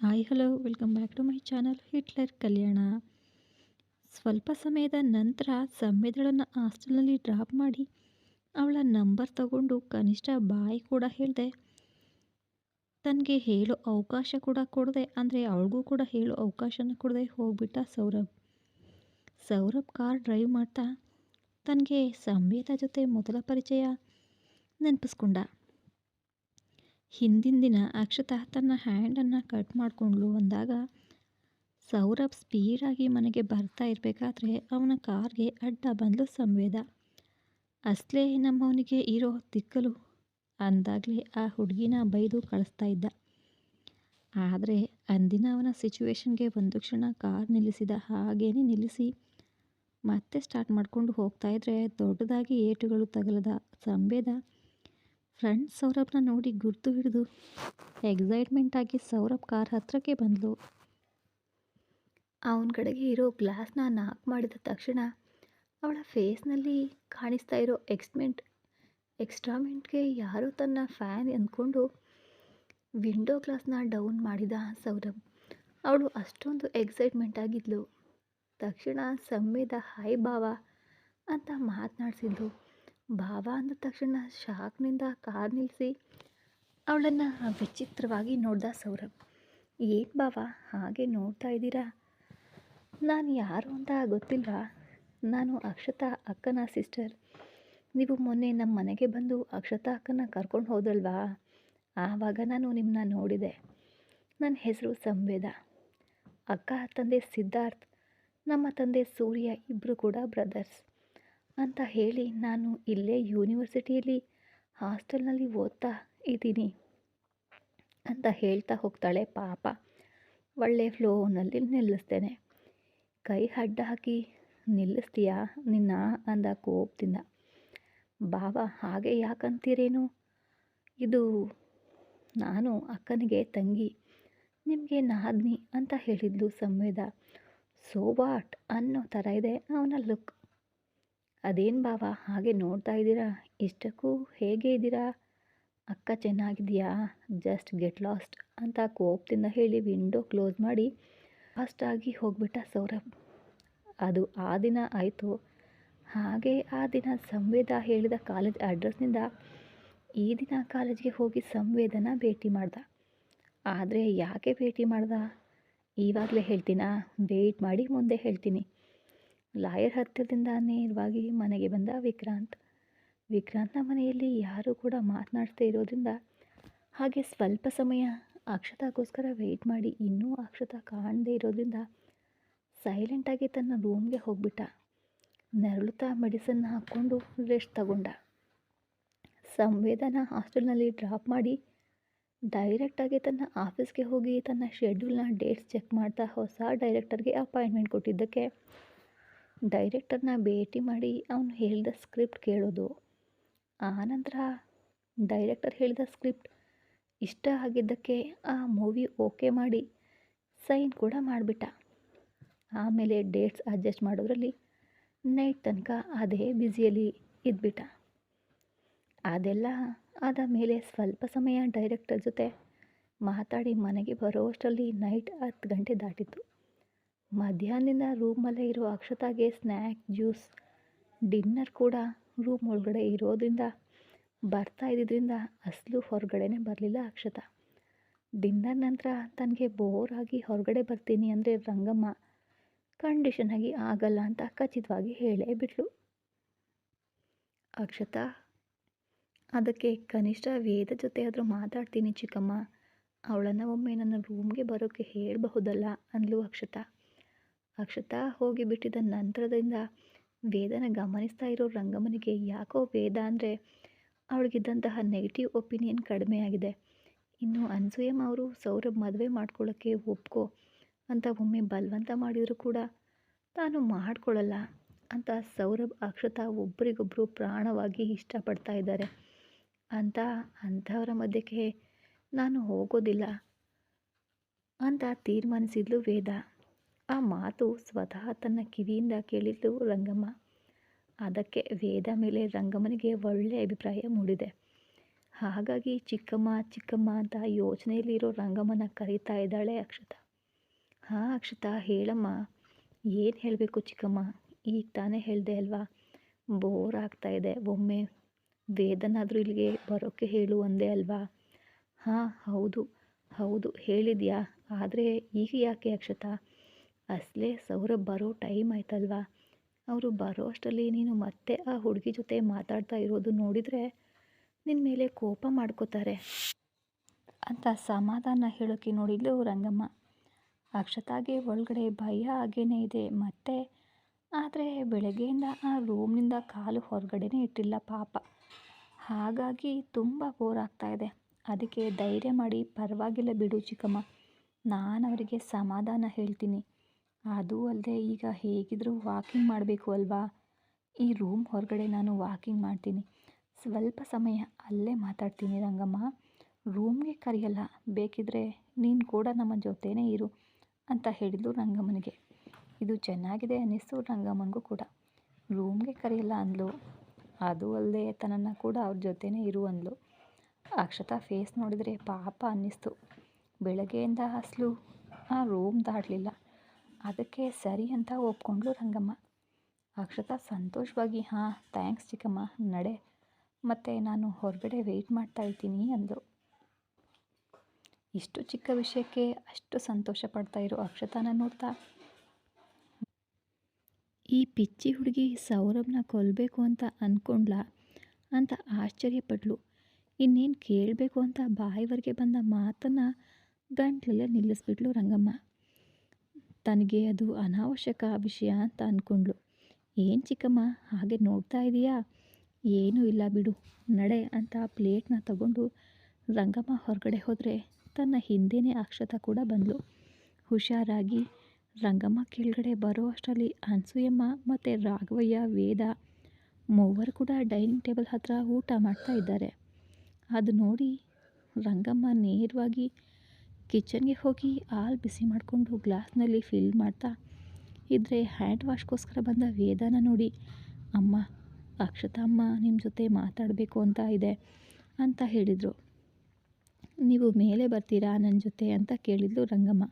Hi hello welcome back to my channel Hitler Kalyana ಸ್ವಲ್ಪ ಸಮಯದ ನಂತರ ಸಂವೇದಳನ್ನು ಹಾಸ್ಟೆಲ್ನಲ್ಲಿ ಡ್ರಾಪ್ ಮಾಡಿ ಅವಳ ನಂಬರ್ ತಗೊಂಡು ಕನಿಷ್ಠ ಬಾಯಿ ಕೂಡ ಹೇಳಿದೆ. ತನಗೆ ಹೇಳೋ ಅವಕಾಶ ಕೂಡ ಕೊಡದೆ, ಅಂದರೆ ಅವಳಿಗೂ ಕೂಡ ಹೇಳೋ ಅವಕಾಶನ ಕೊಡದೆ ಹೋಗ್ಬಿಟ್ಟ ಸೌರಭ್. ಸೌರಭ್ ಕಾರ್ ಡ್ರೈವ್ ಮಾಡ್ತಾ ತನಗೆ ಸಂವೇದ ಜೊತೆ ಮೊದಲ ಪರಿಚಯ ನೆನಪಿಸ್ಕೊಂಡ. ಹಿಂದಿನ ದಿನ ಅಕ್ಷತಾ ತನ್ನ ಹ್ಯಾಂಡನ್ನು ಕಟ್ ಮಾಡಿಕೊಂಡ್ಲು ಅಂದಾಗ ಸೌರಭ್ ಸ್ಪೀಡಾಗಿ ಮನೆಗೆ ಬರ್ತಾ ಇರಬೇಕಾದ್ರೆ ಅವನ ಕಾರ್ಗೆ ಅಡ್ಡ ಬಂದಲು ಸಂವೇದ. ಅಸ್ಲೇ, ನಮ್ಮವನಿಗೆ ಇರೋ ತಿಕ್ಕಲು, ಅಂದಾಗಲೇ ಆ ಹುಡುಗಿನ ಬೈದು ಕಳಿಸ್ತಾ ಇದ್ದ. ಆದರೆ ಅಂದಿನ ಅವನ ಸಿಚುವೇಶನ್ಗೆ ಒಂದು ಕ್ಷಣ ಕಾರ್ ನಿಲ್ಲಿಸಿದ ಹಾಗೇನೆ ನಿಲ್ಲಿಸಿ ಮತ್ತೆ ಸ್ಟಾರ್ಟ್ ಮಾಡಿಕೊಂಡು ಹೋಗ್ತಾಯಿದ್ರೆ ದೊಡ್ಡದಾಗಿ ಏಟುಗಳು ತಗಲದ ಸಂವೇದ ಫ್ರೆಂಡ್ ಸೌರಭ್ನ ನೋಡಿ ಗುರ್ತು ಹಿಡಿದು ಎಕ್ಸೈಟ್ಮೆಂಟ್ ಆಗಿ ಸೌರಭ್ ಕಾರ್ ಹತ್ರಕ್ಕೆ ಬಂದಳು ಅವನ ಕಡೆಗೆ ಇರೋ ಗ್ಲಾಸ್ನ ನಾಕ್ ಮಾಡಿದ ತಕ್ಷಣ ಅವಳ ಫೇಸ್ನಲ್ಲಿ ಕಾಣಿಸ್ತಾ ಇರೋ ಎಕ್ಸ್ಮೆಂಟ್ ಎಕ್ಸ್ಟ್ರಾಮೆಂಟ್ಗೆ ಯಾರೋ ತನ್ನ ಫ್ಯಾನ್ ಅಂದ್ಕೊಂಡು ವಿಂಡೋ ಗ್ಲಾಸ್ನ ಡೌನ್ ಮಾಡಿದ ಸೌರಭ್. ಅವಳು ಅಷ್ಟೊಂದು ಎಕ್ಸೈಟ್ಮೆಂಟ್ ಆಗಿದ್ಲು. ತಕ್ಷಣ ಸಮ್ಮೇದ ಹಾಯ್ ಭಾವ ಅಂತ ಮಾತನಾಡಿಸಿದ್ಲು. ಭಾವ ಅಂದ ತಕ್ಷಣ ಶಾಕ್ನಿಂದ ಕಾರ್ ನಿಲ್ಲಿಸಿ ಅವಳನ್ನು ವಿಚಿತ್ರವಾಗಿ ನೋಡ್ದ ಸೌರಭ್. ಏನು ಬಾಬಾ, ಹಾಗೆ ನೋಡ್ತಾ ಇದ್ದೀರಾ? ನಾನು ಯಾರು ಅಂತ ಗೊತ್ತಿಲ್ವಾ? ನಾನು ಅಕ್ಷತಾ ಅಕ್ಕನ ಸಿಸ್ಟರ್. ನೀವು ಮೊನ್ನೆ ನಮ್ಮ ಮನೆಗೆ ಬಂದು ಅಕ್ಷತಾ ಅಕ್ಕನ ಕರ್ಕೊಂಡು ಹೋದಲ್ವಾ? ಆವಾಗ ನಾನು ನಿಮ್ಮನ್ನ ನೋಡಿದೆ. ನನ್ನ ಹೆಸರು ಸಂವೇದ. ಅಕ್ಕ ತಂದೆ ಸಿದ್ಧಾರ್ಥ್, ನಮ್ಮ ತಂದೆ ಸೂರ್ಯ ಇಬ್ಬರು ಕೂಡ ಬ್ರದರ್ಸ್. ಅಂತ ಹೇಳಿ ನಾನು ಇಲ್ಲೇ ಯೂನಿವರ್ಸಿಟಿಯಲ್ಲಿ ಹಾಸ್ಟೆಲ್ನಲ್ಲಿ ಓದ್ತಾ ಇದ್ದೀನಿ ಅಂತ ಹೇಳ್ತಾ ಹೋಗ್ತಾಳೆ ಪಾಪ. ಒಳ್ಳೆ ಫ್ಲೋನಲ್ಲಿ ನಿಲ್ಲಿಸ್ತೇನೆ. ಕೈ ಅಡ್ಡ ಹಾಕಿ, ನಿಲ್ಲಿಸ್ತೀಯಾ ನಿನ್ನ? ಅಂದ ಕೋಪದಿಂದ. ಬಾವ, ಹಾಗೆ ಯಾಕಂತೀರೇನು? ಇದು ನಾನು ಅಕ್ಕನಿಗೆ ತಂಗಿ, ನಿಮಗೆ ನಾದ್ನಿ ಅಂತ ಹೇಳಿದ್ಲು ಸಂವೇದ. ಸೋ ವಾಟ್ ಅನ್ನೋ ಥರ ಇದೆ ಅವನ ಲುಕ್ ಅದೇನು ಬಾವ, ಹಾಗೆ ನೋಡ್ತಾ ಇದ್ದೀರಾ? ಇಷ್ಟಕ್ಕೂ ಹೇಗೆ ಇದ್ದೀರಾ? ಅಕ್ಕ ಚೆನ್ನಾಗಿದೆಯಾ ಜಸ್ಟ್ ಗೆಟ್ ಲಾಸ್ಟ್ ಅಂತ ಕೋಪದಿಂದ ಹೇಳಿ ವಿಂಡೋ ಕ್ಲೋಸ್ ಮಾಡಿ ಫಾಸ್ಟಾಗಿ ಹೋಗ್ಬಿಟ್ಟ ಸೌರಭ್. ಅದು ಆ ದಿನ ಆಯಿತು. ಹಾಗೆ ಆ ದಿನ ಸಂವೇದ ಹೇಳಿದ ಕಾಲೇಜ್ ಅಡ್ರೆಸ್ನಿಂದ ಈ ದಿನ ಕಾಲೇಜ್ಗೆ ಹೋಗಿ ಸಂವೇದನ ಭೇಟಿ ಮಾಡ್ದ. ಆದರೆ ಯಾಕೆ ಭೇಟಿ ಮಾಡ್ದ? ಇವಾಗಲೇ ಹೇಳ್ತೀನಾ? ವೆಯ್ಟ್ ಮಾಡಿ ಮುಂದೆ ಹೇಳ್ತೀನಿ. ಲಾಯರ್ ಹತ್ತಿರದಿಂದ ನೇರವಾಗಿ ಮನೆಗೆ ಬಂದ ವಿಕ್ರಾಂತ್. ವಿಕ್ರಾಂತ್ನ ಮನೆಯಲ್ಲಿ ಯಾರೂ ಕೂಡ ಮಾತನಾಡ್ತಾ ಇರೋದ್ರಿಂದ ಹಾಗೆ ಸ್ವಲ್ಪ ಸಮಯ ಅಕ್ಷತಾಗೋಸ್ಕರ ವೆಯ್ಟ್ ಮಾಡಿ ಇನ್ನೂ ಅಕ್ಷತಾ ಕಾಣದೇ ಇರೋದ್ರಿಂದ ಸೈಲೆಂಟಾಗಿ ತನ್ನ ರೂಮ್ಗೆ ಹೋಗ್ಬಿಟ್ಟ. ನೆರಳುತ್ತಾ ಮೆಡಿಸನ್ ಹಾಕ್ಕೊಂಡು ರೆಸ್ಟ್ ತಗೊಂಡ. ಸಂವೇದನ ಹಾಸ್ಟೆಲ್ನಲ್ಲಿ ಡ್ರಾಪ್ ಮಾಡಿ ಡೈರೆಕ್ಟಾಗಿ ತನ್ನ ಆಫೀಸ್ಗೆ ಹೋಗಿ ತನ್ನ ಶೆಡ್ಯೂಲ್ನ ಡೇಟ್ಸ್ ಚೆಕ್ ಮಾಡ್ತಾ ಹೊಸ ಡೈರೆಕ್ಟರ್ಗೆ ಅಪಾಯಿಂಟ್ಮೆಂಟ್ ಕೊಟ್ಟಿದ್ದಕ್ಕೆ ಡೈರೆಕ್ಟರ್ನ ಭೇಟಿ ಮಾಡಿ ಅವನು ಹೇಳಿದ ಸ್ಕ್ರಿಪ್ಟ್ ಕೇಳೋದು. ಆನಂತರ ಡೈರೆಕ್ಟರ್ ಹೇಳಿದ ಸ್ಕ್ರಿಪ್ಟ್ ಇಷ್ಟ ಆಗಿದ್ದಕ್ಕೆ ಆ ಮೂವಿ ಓಕೆ ಮಾಡಿ ಸೈನ್ ಕೂಡ ಮಾಡಿಬಿಟ್ಟ. ಆಮೇಲೆ ಡೇಟ್ಸ್ ಅಡ್ಜಸ್ಟ್ ಮಾಡೋದ್ರಲ್ಲಿ ನೈಟ್ ತನಕ ಅದೇ ಬ್ಯುಸಿಯಲ್ಲಿ ಇದ್ಬಿಟ್ಟ. ಅದೆಲ್ಲ ಆದ ಮೇಲೆ ಸ್ವಲ್ಪ ಸಮಯ ಡೈರೆಕ್ಟರ್ ಜೊತೆ ಮಾತಾಡಿ ಮನೆಗೆ ಬರೋಷ್ಟರಲ್ಲಿ ನೈಟ್ ಹತ್ತು ಗಂಟೆ ದಾಟಿತ್ತು. ಮಧ್ಯಾಹ್ನದಿಂದ ರೂಮಲ್ಲೇ ಇರೋ ಅಕ್ಷತಾಗೆ ಸ್ನ್ಯಾಕ್, ಜ್ಯೂಸ್, ಡಿನ್ನರ್ ಕೂಡ ರೂಮ್ ಒಳಗಡೆ ಇರೋದ್ರಿಂದ, ಬರ್ತಾ ಇದ್ದಿದ್ದರಿಂದ ಅಸಲು ಹೊರಗಡೆನೇ ಬರಲಿಲ್ಲ ಅಕ್ಷತ. ಡಿನ್ನರ್ ನಂತರ ತನಗೆ ಬೋರ್ ಆಗಿ ಹೊರಗಡೆ ಬರ್ತೀನಿ ಅಂದರೆ ರಂಗಮ್ಮ ಕಂಡೀಷನ್ ಆಗಿ ಆಗಲ್ಲ ಅಂತ ಖಚಿತವಾಗಿ ಹೇಳೇ ಬಿಟ್ಲು. ಅಕ್ಷತಾ, ಅದಕ್ಕೆ ಕನಿಷ್ಠ ವೇದ ಜೊತೆ ಆದರೂ ಮಾತಾಡ್ತೀನಿ ಚಿಕ್ಕಮ್ಮ. ಅವಳನ್ನು ಒಮ್ಮೆ ನನ್ನ ರೂಮ್ಗೆ ಬರೋಕ್ಕೆ ಹೇಳಬಹುದಲ್ಲ, ಅಂದ್ಲು ಅಕ್ಷತಾ. ಅಕ್ಷತಾ ಹೋಗಿ ಬಿಟ್ಟಿದ ನಂತರದಿಂದ ವೇದನ ಗಮನಿಸ್ತಾ ಇರೋ ರಂಗಮ್ಮನಿಗೆ ಯಾಕೋ ವೇದ ಅಂದರೆ ಅವಳಿಗಿದ್ದಂತಹ ನೆಗೆಟಿವ್ ಒಪಿನಿಯನ್ ಕಡಿಮೆ ಆಗಿದೆ. ಇನ್ನು ಅನ್ಸೂಯಮ್ಮ ಅವರು ಸೌರಭ್ ಮದುವೆ ಮಾಡ್ಕೊಳ್ಳೋಕ್ಕೆ ಒಪ್ಕೋ ಅಂತ ಒಮ್ಮೆ ಬಲವಂತ ಮಾಡಿದರೂ ಕೂಡ ತಾನು ಮಾಡ್ಕೊಳ್ಳಲ್ಲ ಅಂತ ಸೌರಭ್, ಅಕ್ಷತಾ ಒಬ್ಬರಿಗೊಬ್ಬರು ಪ್ರಾಣವಾಗಿ ಇಷ್ಟಪಡ್ತಾ ಇದ್ದಾರೆ. ಅಂತ ಅಂಥವರ ಮಧ್ಯಕ್ಕೆ ನಾನು ಹೋಗೋದಿಲ್ಲ ಅಂತ ತೀರ್ಮಾನಿಸಿದ್ಲು ವೇದ. ಆ ಮಾತು ಸ್ವತಃ ತನ್ನ ಕಿವಿಯಿಂದ ಕೇಳಿದ್ದು ರಂಗಮ್ಮ. ಅದಕ್ಕೆ ವೇದ ಮೇಲೆ ರಂಗಮ್ಮನಿಗೆ ಒಳ್ಳೆಯ ಅಭಿಪ್ರಾಯ ಮೂಡಿದೆ. ಹಾಗಾಗಿ ಚಿಕ್ಕಮ್ಮ ಚಿಕ್ಕಮ್ಮ ಅಂತ ಯೋಚನೆಯಲ್ಲಿರೋ ರಂಗಮ್ಮನ ಕರೀತಾ ಇದ್ದಾಳೆ ಅಕ್ಷತಾ. ಹಾಂ ಅಕ್ಷತಾ, ಹೇಳಮ್ಮ. ಏನು ಹೇಳಬೇಕು ಚಿಕ್ಕಮ್ಮ? ಈಗ ತಾನೇ ಹೇಳಿದೆ ಅಲ್ವಾ? ಬೋರ್ ಆಗ್ತಾ ಇದೆ. ಒಮ್ಮೆ ವೇದನಾದರೂ ಇಲ್ಲಿಗೆ ಬರೋಕ್ಕೆ ಹೇಳು ಒಂದೇ ಅಲ್ವಾ? ಹಾಂ, ಹೌದು. ಹೌದು, ಹೇಳಿದ್ಯಾ? ಆದರೆ ಈಗ ಯಾಕೆ ಅಕ್ಷತಾ? ಅಸಲೇ ಸೌರಭ್ ಬರೋ ಟೈಮ್ ಆಯ್ತಲ್ವಾ? ಅವರು ಬರೋ ಅಷ್ಟರಲ್ಲಿ ನೀನು ಮತ್ತೆ ಆ ಹುಡುಗಿ ಜೊತೆ ಮಾತಾಡ್ತಾ ಇರೋದು ನೋಡಿದರೆ ನಿನ್ನ ಮೇಲೆ ಕೋಪ ಮಾಡ್ಕೋತಾರೆ. ಅಂತ ಸಮಾಧಾನ ಹೇಳೋಕೆ ನೋಡಿದ್ಲು ರಂಗಮ್ಮ. ಅಕ್ಷತಾಗೆ ಒಳಗಡೆ ಭಯ ಆಗೇನೇ ಇದೆ ಮತ್ತೆ, ಆದರೆ ಬೆಳಗ್ಗೆಯಿಂದ ಆ ರೂಮ್ನಿಂದ ಕಾಲು ಹೊರಗಡೆನೇ ಇಟ್ಟಿಲ್ಲ ಪಾಪ. ಹಾಗಾಗಿ ತುಂಬ ಬೋರ್ ಆಗ್ತಾ ಇದೆ. ಅದಕ್ಕೆ ಧೈರ್ಯ ಮಾಡಿ ಪರವಾಗಿಲ್ಲ ಬಿಡು ಚಿಕ್ಕಮ್ಮ. ನಾನು ಅವರಿಗೆ ಸಮಾಧಾನ ಹೇಳ್ತೀನಿ. ಅದು ಅಲ್ಲದೆ ಈಗ ಹೇಗಿದ್ದರೂ ವಾಕಿಂಗ್ ಮಾಡಬೇಕು ಅಲ್ವಾ? ಈ ರೂಮ್ ಹೊರಗಡೆ ನಾನು ವಾಕಿಂಗ್ ಮಾಡ್ತೀನಿ. ಸ್ವಲ್ಪ ಸಮಯ ಅಲ್ಲೇ ಮಾತಾಡ್ತೀನಿ ರಂಗಮ್ಮ. ರೂಮ್ಗೆ ಕರೆಯಲ್ಲ, ಬೇಕಿದ್ರೆ ನೀನು ಕೂಡ ನಮ್ಮ ಜೊತೆನೇ ಇರು ಅಂತ ಹೇಳಿದ್ಲು ರಂಗಮ್ಮನಿಗೆ. ಇದು ಚೆನ್ನಾಗಿದೆ ಅನ್ನಿಸ್ತು ರಂಗಮ್ಮನಿಗೂ ಕೂಡ. ರೂಮ್ಗೆ ಕರೆಯಲ್ಲ ಅಂದ್ಲು. ಅದು ಅಲ್ಲದೆ ತನ್ನನ್ನು ಕೂಡ ಅವ್ರ ಜೊತೆನೇ ಇರು ಅಂದ್ಲು. ಅಕ್ಷತಾ ಫೇಸ್ ನೋಡಿದರೆ ಪಾಪ ಅನ್ನಿಸ್ತು. ಬೆಳಗ್ಗೆಯಿಂದ ಹಸ್ಲು, ಆ ರೂಮ್ ದಾಟಲಿಲ್ಲ. ಅದಕ್ಕೆ ಸರಿ ಅಂತ ಒಪ್ಕೊಂಡ್ಲು ರಂಗಮ್ಮ. ಅಕ್ಷತಾ ಸಂತೋಷವಾಗಿ, ಹಾಂ ಥ್ಯಾಂಕ್ಸ್ ಚಿಕ್ಕಮ್ಮ, ನಡೆ. ಮತ್ತು ನಾನು ಹೊರಗಡೆ ವೆಯ್ಟ್ ಮಾಡ್ತಾ ಇದ್ದೀನಿ ಅಂದರು ಇಷ್ಟು ಚಿಕ್ಕ ವಿಷಯಕ್ಕೆ ಅಷ್ಟು ಸಂತೋಷ ಪಡ್ತಾ ಇರೋ ಅಕ್ಷತಾನ ನೋಡ್ತಾ, ಈ ಪಿಚ್ಚಿ ಹುಡುಗಿ ಸೌರಭ್ನ ಕೊಲ್ಲಬೇಕು ಅಂತ ಅಂದ್ಕೊಂಡ್ಲಾ ಅಂತ ಆಶ್ಚರ್ಯಪಟ್ಲು ಇನ್ನೇನು ಕೇಳಬೇಕು ಅಂತ ಬಾಯಿವರೆಗೆ ಬಂದ ಮಾತನ್ನು ಗಂಟ್ಲಲ್ಲೇ ನಿಲ್ಲಿಸ್ಬಿಟ್ಲು ರಂಗಮ್ಮ. ತನಗೆ ಅದು ಅನಾವಶ್ಯಕ ವಿಷಯ ಅಂತ ಅಂದ್ಕೊಂಡ್ಳು ಏನು ಚಿಕ್ಕಮ್ಮ, ಹಾಗೆ ನೋಡ್ತಾ ಇದೀಯಾ? ಏನೂ ಇಲ್ಲ ಬಿಡು, ನಡೆ ಅಂತ ಪ್ಲೇಟ್ನ ತಗೊಂಡು ರಂಗಮ್ಮ ಹೊರಗಡೆ ಹೋದರೆ ತನ್ನ ಹಿಂದೇನೆ ಅಕ್ಷತ ಕೂಡ ಬಂದಳು ಹುಷಾರಾಗಿ ರಂಗಮ್ಮ ಕೆಳಗಡೆ ಬರೋ ಅಷ್ಟರಲ್ಲಿ ಅನ್ಸೂಯಮ್ಮ ಮತ್ತು ರಾಘವಯ್ಯ, ವೇದ ಮೂವರು ಕೂಡ ಡೈನಿಂಗ್ ಟೇಬಲ್ ಹತ್ತಿರ ಊಟ ಮಾಡ್ತಾ ಇದ್ದಾರೆ. ಅದು ನೋಡಿ ರಂಗಮ್ಮ ನೇರವಾಗಿ ಕಿಚನ್ಗೆ ಹೋಗಿ ಹಾಲು ಬಿಸಿ ಮಾಡಿಕೊಂಡು ಗ್ಲಾಸ್ನಲ್ಲಿ ಫಿಲ್ ಮಾಡ್ತಾ ಇದ್ದರೆ ಹ್ಯಾಂಡ್ ವಾಶ್ಗೋಸ್ಕರ ಬಂದ ವೇದನ ನೋಡಿ, ಅಮ್ಮ ಅಕ್ಷತಮ್ಮ ನಿಮ್ಮ ಜೊತೆ ಮಾತಾಡಬೇಕು ಅಂತ ಇದೆ ಅಂತ ಹೇಳಿದರು. ನೀವು ಮೇಲೆ ಬರ್ತೀರಾ ನನ್ನ ಜೊತೆ? ಅಂತ ಕೇಳಿದ್ಲು ರಂಗಮ್ಮ.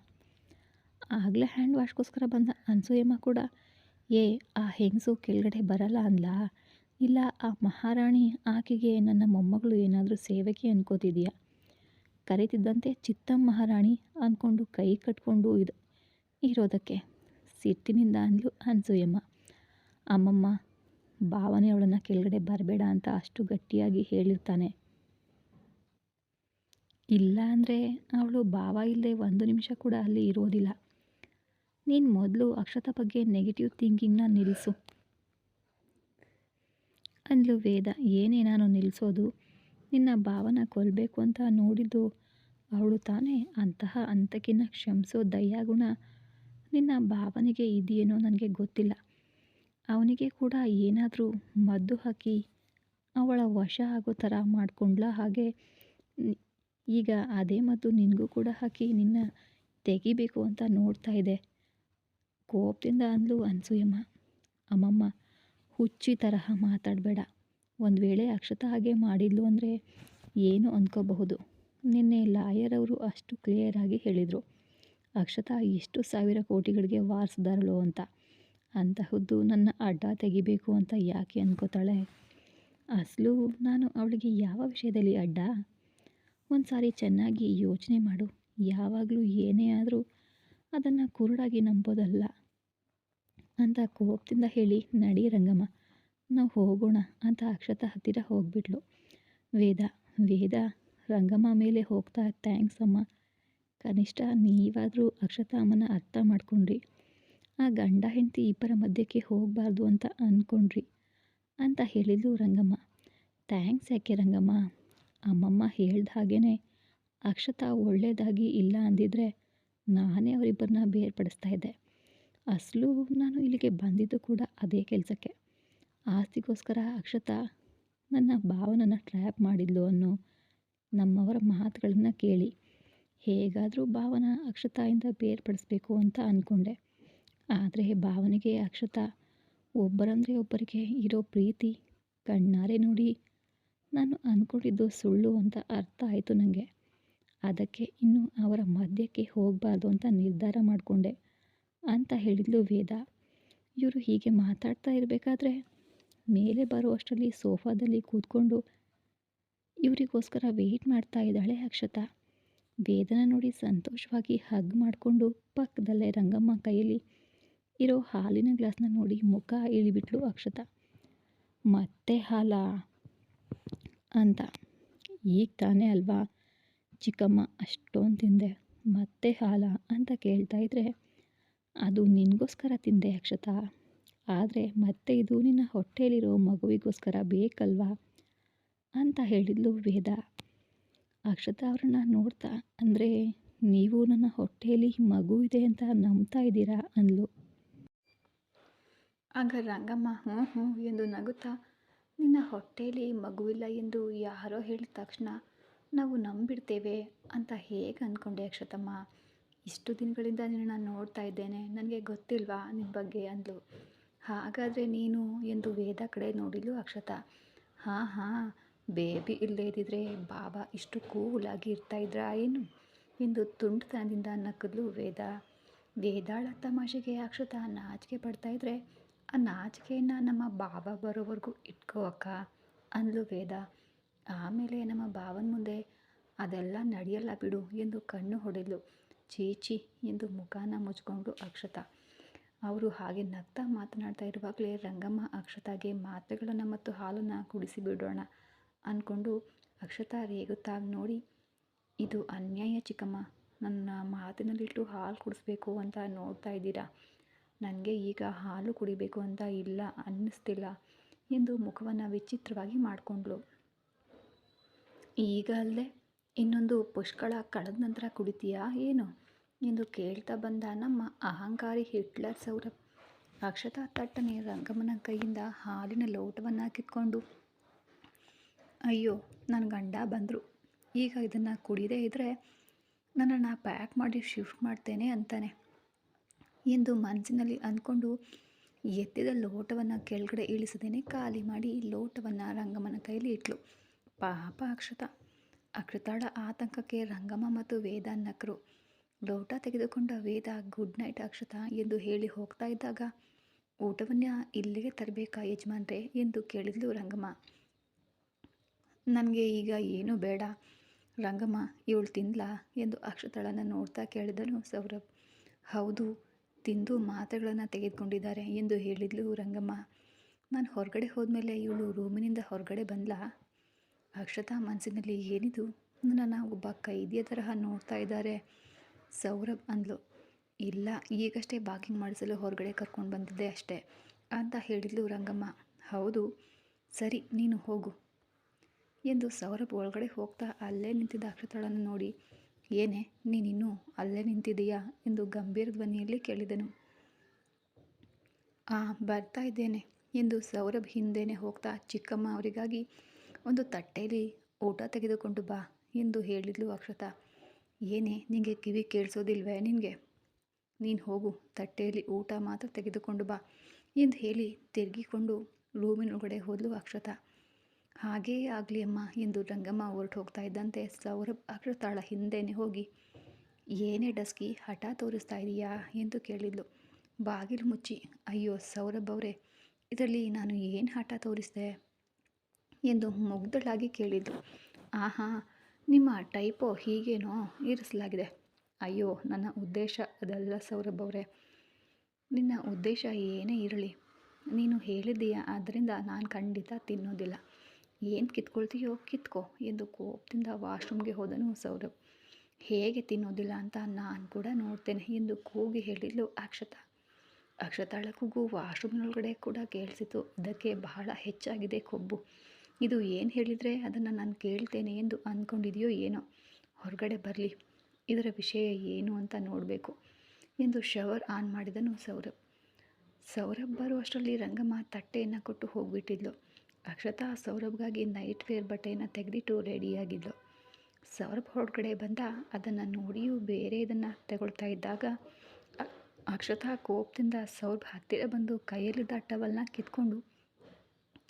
ಆಗಲೇ ಹ್ಯಾಂಡ್ ವಾಶ್ಗೋಸ್ಕರ ಬಂದ ಅನ್ಸೂಯಮ್ಮ ಕೂಡ, ಏ, ಆ ಹೆಂಗಸು ಕೆಳಗಡೆ ಬರಲ್ಲ ಅಂದ್ಲಾ? ಇಲ್ಲ, ಆ ಮಹಾರಾಣಿ ಆಕೆಗೆ ನನ್ನ ಮೊಮ್ಮಗಳು ಏನಾದರೂ ಸೇವಕಿ ಅನ್ಕೋತಿದೆಯಾ? ಕರೀತಿದ್ದಂತೆ ಚಿತ್ತಮ್ಮ ಮಹಾರಾಣಿ ಅಂದ್ಕೊಂಡು ಕೈ ಕಟ್ಕೊಂಡು ಇದು, ಇರೋದಕ್ಕೆ ಸಿಟ್ಟಿನಿಂದ ಅಂದ್ಲು ಅನ್ಸೂಯಮ್ಮ. ಅಮ್ಮಮ್ಮ, ಭಾವನೆ ಅವಳನ್ನು ಕೆಳಗಡೆ ಬರಬೇಡ ಅಂತ ಅಷ್ಟು ಗಟ್ಟಿಯಾಗಿ ಹೇಳಿರ್ತಾನೆ. ಇಲ್ಲ ಅಂದರೆ ಅವಳು ಭಾವ ಇಲ್ಲದೆ ಒಂದು ನಿಮಿಷ ಕೂಡ ಅಲ್ಲಿ ಇರೋದಿಲ್ಲ. ನೀನು ಮೊದಲು ಅಕ್ಷತ ಬಗ್ಗೆ ನೆಗೆಟಿವ್ ಥಿಂಕಿಂಗ್ನ ನಿಲ್ಲಿಸು ಅಂದ್ಲು ವೇದ, ಏನೇ ನಾನು ನಿಲ್ಲಿಸೋದು ನಿನ್ನ ಭಾವನ ಕೊಲ್ಲಬೇಕು ಅಂತ ನೋಡಿದ್ದು ಅವಳು ತಾನೇ ಅಂತಹ ಅಂತಕಿನ ಕ್ಷಮಿಸೋ ದಯಾಗುಣ ನಿನ್ನ ಭಾವನೆಗೆ ಇದೆಯೇನೋ ನನಗೆ ಗೊತ್ತಿಲ್ಲ. ಅವನಿಗೆ ಕೂಡ ಏನಾದರೂ ಮದ್ದು ಹಾಕಿ ಅವಳ ವಶ ಆಗೋ ಥರ ಮಾಡಿಕೊಂಡ್ಲ ಹಾಗೆ ಈಗ ಅದೇ ಮದ್ದು ನಿನಗೂ ಕೂಡ ಹಾಕಿ ನಿನ್ನ ತೆಗಿಬೇಕು ಅಂತ ನೋಡ್ತಾ ಇದೆ. ಕೋಪದಿಂದ ಅಂದ್ಲು ಅನ್ಸೂಯಮ್ಮ. ಅಮ್ಮಮ್ಮ, ಹುಚ್ಚಿ ತರಹ ಮಾತಾಡಬೇಡ. ಒಂದು ವೇಳೆ ಅಕ್ಷತ ಹಾಗೆ ಮಾಡಿದ್ಲು ಅಂದರೆ ಏನು ಅಂದ್ಕೋಬಹುದು ನಿನ್ನೆ ಲಾಯರ್ ಅವರು ಅಷ್ಟು ಕ್ಲಿಯರಾಗಿ ಹೇಳಿದರು. ಅಕ್ಷತಾ ಎಷ್ಟು ಸಾವಿರ ಕೋಟಿಗಳಿಗೆ ವಾರಿಸಿದಾರಳು ಅಂತ. ಅಂತಹದ್ದು ನನ್ನ ಅಡ್ಡ ತೆಗಿಬೇಕು ಅಂತ ಯಾಕೆ ಅನ್ಕೋತಾಳೆ? ಅಸಲು, ನಾನು ಅವಳಿಗೆ ಯಾವ ವಿಷಯದಲ್ಲಿ ಅಡ್ಡ? ಒಂದು ಸಾರಿ ಚೆನ್ನಾಗಿ ಯೋಚನೆ ಮಾಡು. ಯಾವಾಗಲೂ ಏನೇ ಆದರೂ ಅದನ್ನು ಕುರುಡಾಗಿ ನಂಬೋದಲ್ಲ. ಅಂತ ಕೋಪದಿಂದ ಹೇಳಿ, ನಡಿ ರಂಗಮ್ಮ. ನಾವು ಹೋಗೋಣ ಅಂತ ಅಕ್ಷತ ಹತ್ತಿರ ಹೋಗ್ಬಿಟ್ಲು. ವೇದ ವೇದ, ರಂಗಮ್ಮ ಮೇಲೆ ಹೋಗ್ತಾ, ಥ್ಯಾಂಕ್ಸ್ ಅಮ್ಮ. ಕನಿಷ್ಠ ನೀವಾದರೂ ಅಕ್ಷತಾ ಅಮ್ಮನ ಅರ್ಥ ಮಾಡ್ಕೊಂಡ್ರಿ. ಆ ಗಂಡ ಹೆಂಡತಿ ಇಬ್ಬರ ಮಧ್ಯಕ್ಕೆ ಹೋಗಬಾರ್ದು ಅಂತ ಅಂದ್ಕೊಂಡ್ರಿ ಅಂತ ಹೇಳಿದ್ಲು ರಂಗಮ್ಮ. ಥ್ಯಾಂಕ್ಸ್ ಯಾಕೆ ರಂಗಮ್ಮ? ಅಮ್ಮಮ್ಮ ಹೇಳ್ದ ಹಾಗೇ ಅಕ್ಷತಾ ಒಳ್ಳೆಯದಾಗಿ ಇಲ್ಲ ಅಂದಿದ್ರೆ ನಾನೇ ಅವರಿಬ್ಬರನ್ನ ಬೇರ್ಪಡಿಸ್ತಾ ಇದ್ದೆ. ಅಸಲು ನಾನು ಇಲ್ಲಿಗೆ ಬಂದಿದ್ದು ಕೂಡ ಅದೇ ಕೆಲಸಕ್ಕೆ. ಆಸ್ತಿಗೋಸ್ಕರ ಅಕ್ಷತಾ ನನ್ನ ಭಾವನನ್ನು ಟ್ರ್ಯಾಪ್ ಮಾಡಿದ್ಲು ಅನ್ನೋ ನಮ್ಮವರ ಮಾತುಗಳನ್ನು ಕೇಳಿ. ಹೇಗಾದರೂ ಭಾವನ ಅಕ್ಷತಾಯಿಂದ ಬೇರ್ಪಡಿಸ್ಬೇಕು ಅಂತ ಅಂದ್ಕೊಂಡೆ ಆದರೆ ಭಾವನೆಗೆ ಅಕ್ಷತಾ ಒಬ್ಬರಂದರೆ ಒಬ್ಬರಿಗೆ ಇರೋ ಪ್ರೀತಿ ಕಣ್ಣಾರೆ ನೋಡಿ ನಾನು ಅಂದ್ಕೊಂಡಿದ್ದು ಸುಳ್ಳು ಅಂತ ಅರ್ಥ ಆಯಿತು ನನಗೆ ಅದಕ್ಕೆ ಇನ್ನು ಅವರ ಮಧ್ಯಕ್ಕೆ ಹೋಗಬಾರ್ದು ಅಂತ ನಿರ್ಧಾರ ಮಾಡಿಕೊಂಡೆ ಅಂತ ಹೇಳಿದ್ಲು ವೇದ. ಇವರು ಹೀಗೆ ಮಾತಾಡ್ತಾ ಇರಬೇಕಾದ್ರೆ ಮೇಲೆ ಬರುವಷ್ಟರಲ್ಲಿ ಸೋಫಾದಲ್ಲಿ ಕೂತ್ಕೊಂಡು ಇವರಿಗೋಸ್ಕರ ವೆಯ್ಟ್ ಮಾಡ್ತಾ ಇದ್ದಾಳೆ ಅಕ್ಷತಾ. ವೇದನ ನೋಡಿ ಸಂತೋಷವಾಗಿ ಹಗ್ ಮಾಡಿಕೊಂಡು ಪಕ್ಕದಲ್ಲೇ ರಂಗಮ್ಮ ಕೈಯಲ್ಲಿ ಇರೋ ಹಾಲಿನ ಗ್ಲಾಸ್ನ ನೋಡಿ ಮುಖ ಇಳಿಬಿಟ್ಲು ಅಕ್ಷತಾ. ಮತ್ತೆ ಹಾಲಾ? ಅಂತ. ಈಗ ತಾನೇ ಅಲ್ವಾ? ಚಿಕ್ಕಮ್ಮ, ಅಷ್ಟೊಂದು ತಿಂದೆ. ಮತ್ತೆ ಹಾಲ? ಅಂತ ಕೇಳ್ತಾ ಇದ್ರೆ, ಅದು ನಿನಗೋಸ್ಕರ ತಿಂದೆ ಅಕ್ಷತಾ. ಆದರೆ ಮತ್ತೆ ಇದು ನಿನ್ನ ಹೊಟ್ಟೆಯಲ್ಲಿರೋ ಮಗುವಿಗೋಸ್ಕರ ಬೇಕಲ್ವಾ? ಅಂತ ಹೇಳಿದ್ಲು ವೇದ. ಅಕ್ಷತಾ ಅವ್ರನ್ನ ನೋಡ್ತಾ, ಅಂದರೆ ನೀವು ನನ್ನ ಹೊಟ್ಟೆಯಲ್ಲಿ ಮಗು ಇದೆ ಅಂತ ನಂಬ್ತಾ ಇದ್ದೀರಾ ಅಂದ್ಲು. ಆಗ ರಂಗಮ್ಮ ಹ್ಞೂ ಹ್ಞೂ ಎಂದು ನಗುತ್ತಾ, ನಿನ್ನ ಹೊಟ್ಟೆಯಲ್ಲಿ ಮಗುವಿಲ್ಲ ಎಂದು ಯಾರೋ ಹೇಳಿದ ತಕ್ಷಣ ನಾವು ನಂಬಿಡ್ತೇವೆ ಅಂತ ಹೇಗೆ ಅಂದ್ಕೊಂಡೆ ಅಕ್ಷತಮ್ಮ? ಇಷ್ಟು ದಿನಗಳಿಂದ ನಿನ್ನ ನೋಡ್ತಾ ಇದ್ದೇನೆ, ನನಗೆ ಗೊತ್ತಿಲ್ವಾ ನಿನ್ನ ಬಗ್ಗೆ ಅಂದ್ಲು. ಹಾಗಾದರೆ ನೀನು ಎಂದು ವೇದ ಕಡೆ ನೋಡಿಲು ಅಕ್ಷತ. ಹಾಂ ಹಾಂ, ಬೇಬಿ ಇಲ್ಲದೇ ಬಾಬಾ ಇಷ್ಟು ಕೂಲಾಗಿ ಇರ್ತಾ ಇದ್ರಾ ಏನು? ಎಂದು ತುಂಟತನದಿಂದ ನಕ್ಕದ್ಲು ವೇದ. ವೇದಾಳ ತಮಾಷೆಗೆ ಅಕ್ಷತ ನಾಚಿಕೆ ಪಡ್ತಾ ಇದ್ರೆ, ಆ ನಾಚಿಕೆಯನ್ನು ನಮ್ಮ ಬಾಬಾ ಬರೋವರೆಗೂ ಇಟ್ಕೋ ಅಕ್ಕ, ಅಂದ್ಲು ವೇದ. ಆಮೇಲೆ ನಮ್ಮ ಬಾವನ ಮುಂದೆ, ಅದೆಲ್ಲ ನಡೆಯಲ್ಲ ಬಿಡು ಎಂದು ಕಣ್ಣು ಹೊಡೆದ್ಲು. ಚೀಚಿ ಎಂದು ಮುಖಾನ ಮುಚ್ಕೊಂಡು ಅಕ್ಷತಾ. ಅವರು ಹಾಗೆ ನಗ್ತಾ ಮಾತನಾಡ್ತಾ ಇರುವಾಗಲೇ ರಂಗಮ್ಮ ಅಕ್ಷತಾಗೆ ಮಾತ್ರೆಗಳನ್ನು ಮತ್ತು ಹಾಲನ್ನು ಕುಡಿಸಿ ಬಿಡೋಣ ಅಂದ್ಕೊಂಡು ಅಕ್ಷತಾ ರೇಗುತ್ತಾ ನೋಡಿ, ಇದು ಅನ್ಯಾಯ ಚಿಕ್ಕಮ್ಮ. ನನ್ನ ಮಾತಿನಲ್ಲಿಟ್ಟು ಹಾಲು ಕುಡಿಸ್ಬೇಕು ಅಂತ ನೋಡ್ತಾ ಇದ್ದೀರಾ? ನನಗೆ ಈಗ ಹಾಲು ಕುಡಿಬೇಕು ಅಂತ ಇಲ್ಲ, ಅನ್ನಿಸ್ತಿಲ್ಲ ಎಂದು ಮುಖವನ್ನು ವಿಚಿತ್ರವಾಗಿ ಮಾಡಿಕೊಂಡ್ಳು. ಈಗ ಅಲ್ಲದೆ ಇನ್ನೊಂದು ಪುಷ್ಕಳ ಕಳೆದ ನಂತರ ಕುಡಿತೀಯಾ? ಏನು? ಎಂದು ಕೇಳ್ತಾ ಬಂದ ನಮ್ಮ ಅಹಂಕಾರಿ ಹಿಟ್ಲರ್ ಸೌರ ಅಕ್ಷತಾ ತಟ್ಟನೆ ರಂಗಮ್ಮನ ಕೈಯಿಂದ ಹಾಲಿನ ಲೋಟವನ್ನು ಕಿತ್ಕೊಂಡು, ಅಯ್ಯೋ ನನ್ನ ಗಂಡ ಬಂದರು. ಈಗ ಇದನ್ನು ಕುಡಿದೇ ಇದ್ದರೆ ನನ್ನನ್ನು ಪ್ಯಾಕ್ ಮಾಡಿ ಶಿಫ್ಟ್ ಮಾಡ್ತೇನೆ ಅಂತಾನೆ. ಎಂದು ಮನಸ್ಸಿನಲ್ಲಿ ಅಂದ್ಕೊಂಡು ಎತ್ತಿದ ಲೋಟವನ್ನು ಕೆಳಗಡೆ ಇಳಿಸದೇನೆ ಖಾಲಿ ಮಾಡಿ ಲೋಟವನ್ನು ರಂಗಮ್ಮನ ಕೈಲಿ ಇಟ್ಲು. ಪಾಪ ಅಕ್ಷತ ಅಕ್ಷತಾಳ ಆತಂಕಕ್ಕೆ ರಂಗಮ್ಮ ಮತ್ತು ವೇದ ನಕ್ಕರು ಲೋಟ ತೆಗೆದುಕೊಂಡ ವೇದ ಗುಡ್ ನೈಟ್ ಅಕ್ಷತ ಎಂದು ಹೇಳಿ ಹೋಗ್ತಾ ಇದ್ದಾಗ ಊಟವನ್ನು ಇಲ್ಲಿಗೆ ತರಬೇಕಾ ಯಜಮಾನ್ರೆ? ಎಂದು ಕೇಳಿದ್ಲು ರಂಗಮ್ಮ. ನನಗೆ ಈಗ ಏನೂ ಬೇಡ ರಂಗಮ್ಮ, ಇವಳು ತಿಂದ್ಲಾ? ಎಂದು ಅಕ್ಷತಳನ್ನು ನೋಡ್ತಾ ಕೇಳಿದನು ಸೌರಭ್. ಹೌದು, ತಿಂದು ಮಾತ್ರೆಗಳನ್ನು ತೆಗೆದುಕೊಂಡಿದ್ದಾರೆ ಎಂದು ಹೇಳಿದ್ಲು ರಂಗಮ್ಮ. ನಾನು ಹೊರಗಡೆ ಹೋದ್ಮೇಲೆ ಇವಳು ರೂಮಿನಿಂದ ಹೊರಗಡೆ ಬಂದ್ಲಾ? ಅಕ್ಷತಾ ಮನಸ್ಸಿನಲ್ಲಿ ಏನಿದು? ನನ್ನನ್ನು ಒಬ್ಬ ಕೈದಿಯ ತರಹ ನೋಡ್ತಾ ಇದ್ದಾರೆ. ಸೌರಭ್ ಅಂದ್ಲು, ಇಲ್ಲ, ಈಗಷ್ಟೇ ಬಾಗಿಂಗ್ ಮಾಡಿಸಲು ಹೊರಗಡೆ ಕರ್ಕೊಂಡು ಬಂದಿದ್ದೆ ಅಷ್ಟೇ ಅಂತ ಹೇಳಿದ್ಲು ರಂಗಮ್ಮ. ಹೌದು, ಸರಿ, ನೀನು ಹೋಗು ಎಂದು ಸೌರಭ್ ಒಳಗಡೆ ಹೋಗ್ತಾ ಅಲ್ಲೇ ನಿಂತಿದ್ದ ಅಕ್ಷತಾಳನ್ನು ನೋಡಿ. ಏನೇ, ನೀನಿನ್ನು ಅಲ್ಲೇ ನಿಂತಿದೆಯಾ ಎಂದು ಗಂಭೀರ ಧ್ವನಿಯಲ್ಲಿ ಕೇಳಿದನು. ಆ, ಬರ್ತಾ ಇದ್ದೇನೆ ಎಂದು ಸೌರಭ್ ಹಿಂದೆನೇ ಹೋಗ್ತಾ, ಚಿಕ್ಕಮ್ಮ ಅವರಿಗಾಗಿ ಒಂದು ತಟ್ಟೆಯಲ್ಲಿ ಊಟ ತೆಗೆದುಕೊಂಡು ಬಾ ಎಂದು ಹೇಳಿದ್ಲು ಅಕ್ಷತಾ ಏನೇ ನಿನಗೆ ಕಿವಿ ಕೇಳಿಸೋದಿಲ್ವೇ ನಿನಗೆ? ನೀನು ಹೋಗು, ತಟ್ಟೆಯಲ್ಲಿ ಊಟ ಮಾತ್ರ ತೆಗೆದುಕೊಂಡು ಬಾ ಎಂದು ಹೇಳಿ ತಿರುಗಿಕೊಂಡು ರೂಮಿನೊಳಗಡೆ ಹೋದಲು ಅಕ್ಷತ. ಹಾಗೇ ಆಗಲಿ ಅಮ್ಮ ಎಂದು ರಂಗಮ್ಮ ಹೊರಟು ಹೋಗ್ತಾ ಇದ್ದಂತೆ ಸೌರಭ್ ಅಕ್ಷತಾಳ ಹಿಂದೆನೇ ಹೋಗಿ, ಏನೇ ಡಸ್ಕಿ, ಹಠ ತೋರಿಸ್ತಾ ಇದೀಯಾ ಎಂದು ಕೇಳಿದ್ಲು. ಬಾಗಿಲು ಮುಚ್ಚಿ, ಅಯ್ಯೋ ಸೌರಭ್ ಅವರೇ, ಇದರಲ್ಲಿ ನಾನು ಏನು ಹಠ ತೋರಿಸಿದೆ? ಎಂದು ಮುಗ್ದಳಾಗಿ ಕೇಳಿದ್ಲು. ಆಹಾ ನಿಮ್ಮ ಟೈಪೋ ಹೀಗೇನೋ ಇರಿಸಲಾಗಿದೆ. ಅಯ್ಯೋ, ನನ್ನ ಉದ್ದೇಶ ಅದಲ್ಲ ಸೌರಭ್ ಅವರೇ. ನಿನ್ನ ಉದ್ದೇಶ ಏನೇ ಇರಲಿ. ನೀನು ಹೇಳಿದ್ದೀಯಾ ಆದ್ದರಿಂದ ನಾನು ಖಂಡಿತ ತಿನ್ನೋದಿಲ್ಲ. ಏನು ಕಿತ್ಕೊಳ್ತೀಯೋ ಕಿತ್ಕೋ ಎಂದು ಕೋಪದಿಂದ ವಾಶ್ರೂಮ್ಗೆ ಹೋದನು ಸೌರಭ್. ಹೇಗೆ ತಿನ್ನೋದಿಲ್ಲ ಅಂತ ನಾನು ಕೂಡ ನೋಡ್ತೇನೆ ಎಂದು ಕೂಗಿ ಹೇಳಿದ್ಲು ಅಕ್ಷತಾ. ಅಕ್ಷತಾಳ ಕೂಗು ವಾಶ್ರೂಮ್ನೊಳಗಡೆ ಕೂಡ ಕೇಳಿಸಿತು. ಅದಕ್ಕೆ ಬಹಳ ಹೆಚ್ಚಾಗಿದೆ ಕೊಬ್ಬು. ಇದು ಏನು ಹೇಳಿದರೆ ಅದನ್ನು ನಾನು ಕೇಳ್ತೇನೆ ಎಂದು ಅಂದ್ಕೊಂಡಿದೆಯೋ ಏನೋ. ಹೊರಗಡೆ ಬರಲಿ. ಇದರ ವಿಷಯ ಏನು ಅಂತ ನೋಡಬೇಕು. ಎಂದು ಶವರ್ ಆನ್ ಮಾಡಿದನು ಸೌರಭ್. ಸೌರಭ್ ಬರುವಷ್ಟರಲ್ಲಿ ರಂಗಮ್ಮ ತಟ್ಟೆಯನ್ನು ಕೊಟ್ಟು ಹೋಗಿಬಿಟ್ಟಿದ್ಲು. ಅಕ್ಷತಾ ಸೌರಭ್ಗಾಗಿ ನೈಟ್ ವೇರ್ ಬಟ್ಟೆಯನ್ನು ತೆಗೆದಿಟ್ಟು ರೆಡಿಯಾಗಿದ್ಲು ಸೌರಭ್ ಹೊರಗಡೆ ಬಂದ ಅದನ್ನು ನೋಡಿಯೂ ಬೇರೆ ಇದನ್ನು ತಗೊಳ್ತಾ ಇದ್ದಾಗ ಅಕ್ಷತಾ ಕೋಪದಿಂದ ಸೌರಭ್ ಹತ್ತಿರ ಬಂದು ಕೈಯಲ್ಲಿದ್ದ ಟವಲ್ನ ಕಿತ್ಕೊಂಡು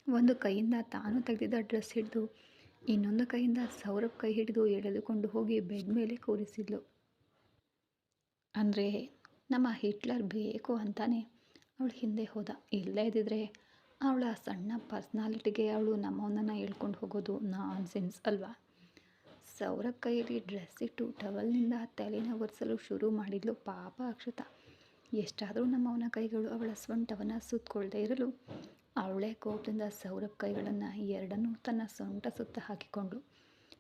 ಒಂದು ಕೈಯಿಂದ ತಾನು ತೆಗೆದಿದ್ದ ಡ್ರೆಸ್ ಹಿಡಿದು, ಇನ್ನೊಂದು ಕೈಯಿಂದ ಸೌರಭ್ ಕೈ ಹಿಡಿದು ಎಳೆದುಕೊಂಡು ಹೋಗಿ ಬೆಡ್ ಮೇಲೆ ಕೂರಿಸಿದ್ಲು. ಅಂದರೆ, ನಮ್ಮ ಹಿಟ್ಲರ್ ಬೇಕು ಅಂತಾನೆ ಅವಳು ಹಿಂದೆ ಹೋದ. ಇಲ್ಲೇ ಇದ್ದಿದ್ರೆ ಅವಳ ಸಣ್ಣ ಪರ್ಸ್ನಾಲಿಟಿಗೆ ಅವಳು ನಮ್ಮವನನ್ನು ಹೇಳ್ಕೊಂಡು ಹೋಗೋದು ನಾನ್ ಸೆನ್ಸ್ ಅಲ್ವಾ? ಸೌರಭ್ ಕೈಯಲ್ಲಿ ಡ್ರೆಸ್ ಇಟ್ಟು ಟವಲ್ನಿಂದ ತಲೆನ ಒರೆಸಲು ಶುರು ಮಾಡಿದ್ಲು ಪಾಪ ಅಕ್ಷತ. ಎಷ್ಟಾದರೂ ನಮ್ಮವನ ಕೈಗಳು ಅವಳ ಸ್ವಂಟವನ್ನು ಸುತ್ತಕೊಳ್ದೇ ಇರಲು ಅವಳೇ ಕೋಪದಿಂದ ಸೌರಭ್ ಕೈಗಳನ್ನು ಎರಡನ್ನೂ ತನ್ನ ಸೊಂಟ ಸುತ್ತ ಹಾಕಿಕೊಂಡು,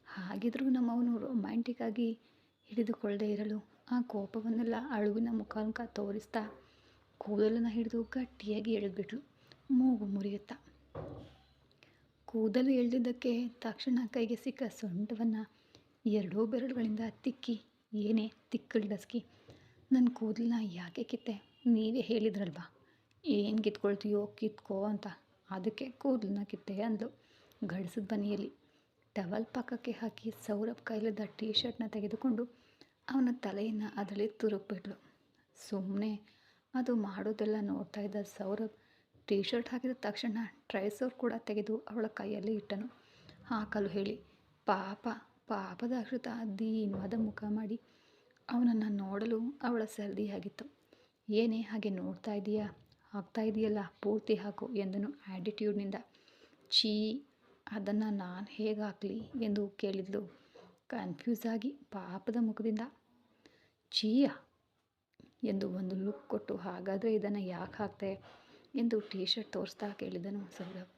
ಹಾಗಿದ್ರೂ ನಮ್ಮವನು ರೊಮ್ಯಾಂಟಿಕ್ ಆಗಿ ಹಿಡಿದುಕೊಳ್ಳದೆ ಇರಲು ಆ ಕೋಪವನ್ನೆಲ್ಲ ಅಳುವಿನ ಮುಖಾಂಕ ತೋರಿಸ್ತಾ ಕೂದಲನ್ನು ಹಿಡಿದು ಗಟ್ಟಿಯಾಗಿ ಎಳೆದ್ಬಿಟ್ಲು. ಮೂಗು ಮುರಿಯುತ್ತಾ. ಕೂದಲು ಎಳೆದಿದ್ದಕ್ಕೆ ತಕ್ಷಣ ಕೈಗೆ ಸಿಕ್ಕ ಸೊಂಟವನ್ನು ಎರಡೂ ಬೆರಳುಗಳಿಂದ ತಿಕ್ಕಿ, ಏನೇ ತಿಕ್ಕಲ್ ಡಸ್ಕಿ ನನ್ನ ಕೂದಲನ್ನ ಯಾಕೆ ಕಿತ್ತೆ? ನೀವೇ ಹೇಳಿದ್ರಲ್ವಾ? ಏನು ಕಿತ್ಕೊಳ್ತೀಯೋ ಕಿತ್ಕೋ ಅಂತ. ಅದಕ್ಕೆ ಕೂದಲನ್ನ ಕಿತ್ತೆ ಅಂದಳು ಗಡಿಸಿದ ಬನಿಯಲ್ಲಿ ಟವಲ್ ಪಕ್ಕಕ್ಕೆ ಹಾಕಿ ಸೌರಭ್ ಕೈಲಿದ್ದ ಟೀ ಶರ್ಟ್ನ ತೆಗೆದುಕೊಂಡು ಅವನ ತಲೆಯನ್ನು ಅದರಲ್ಲಿ ತುರುಕ್ಬಿಟ್ಲು. ಸುಮ್ಮನೆ ಅದು ಮಾಡೋದೆಲ್ಲ ನೋಡ್ತಾ ಇದ್ದ ಸೌರಭ್ ಟೀ ಶರ್ಟ್ ಹಾಕಿದ ತಕ್ಷಣ ಟ್ರೈಸೋರ್ ಕೂಡ ತೆಗೆದು ಅವಳ ಕೈಯಲ್ಲಿ ಇಟ್ಟನು. ಹಾಕಲು ಹೇಳಿ, ಪಾಪ, ಪಾಪದ ಅಕ್ಷತ ದೀನ್ವಾದ ಮುಖ ಮಾಡಿ ಅವನನ್ನು ನೋಡಲು ಅವಳ ಸರ್ದಿಯಾಗಿತ್ತು. ಏನೇ ಹಾಗೆ ನೋಡ್ತಾ ಇದೀಯಾ? ಹಾಕ್ತಾ ಇದೆಯಲ್ಲ? ಪೂರ್ತಿ ಹಾಕು ಎಂದನು. ಆ್ಯಟಿಟ್ಯೂಡ್ನಿಂದ ಚೀ ಅದನ್ನು ನಾನು ಹೇಗೆ ಹಾಕಲಿ? ಎಂದು ಕೇಳಿದ್ಲು. ಕನ್ಫ್ಯೂಸ್ ಆಗಿ ಪಾಪದ ಮುಖದಿಂದ ಚೀಯ ಎಂದು ಒಂದು ಲುಕ್ ಕೊಟ್ಟು, ಹಾಗಾದರೆ ಇದನ್ನು ಯಾಕೆ ಹಾಕ್ತೆ? ಎಂದು ಟೀ ಶರ್ಟ್ ತೋರಿಸ್ತಾ ಕೇಳಿದನು ಸೌರಭ್.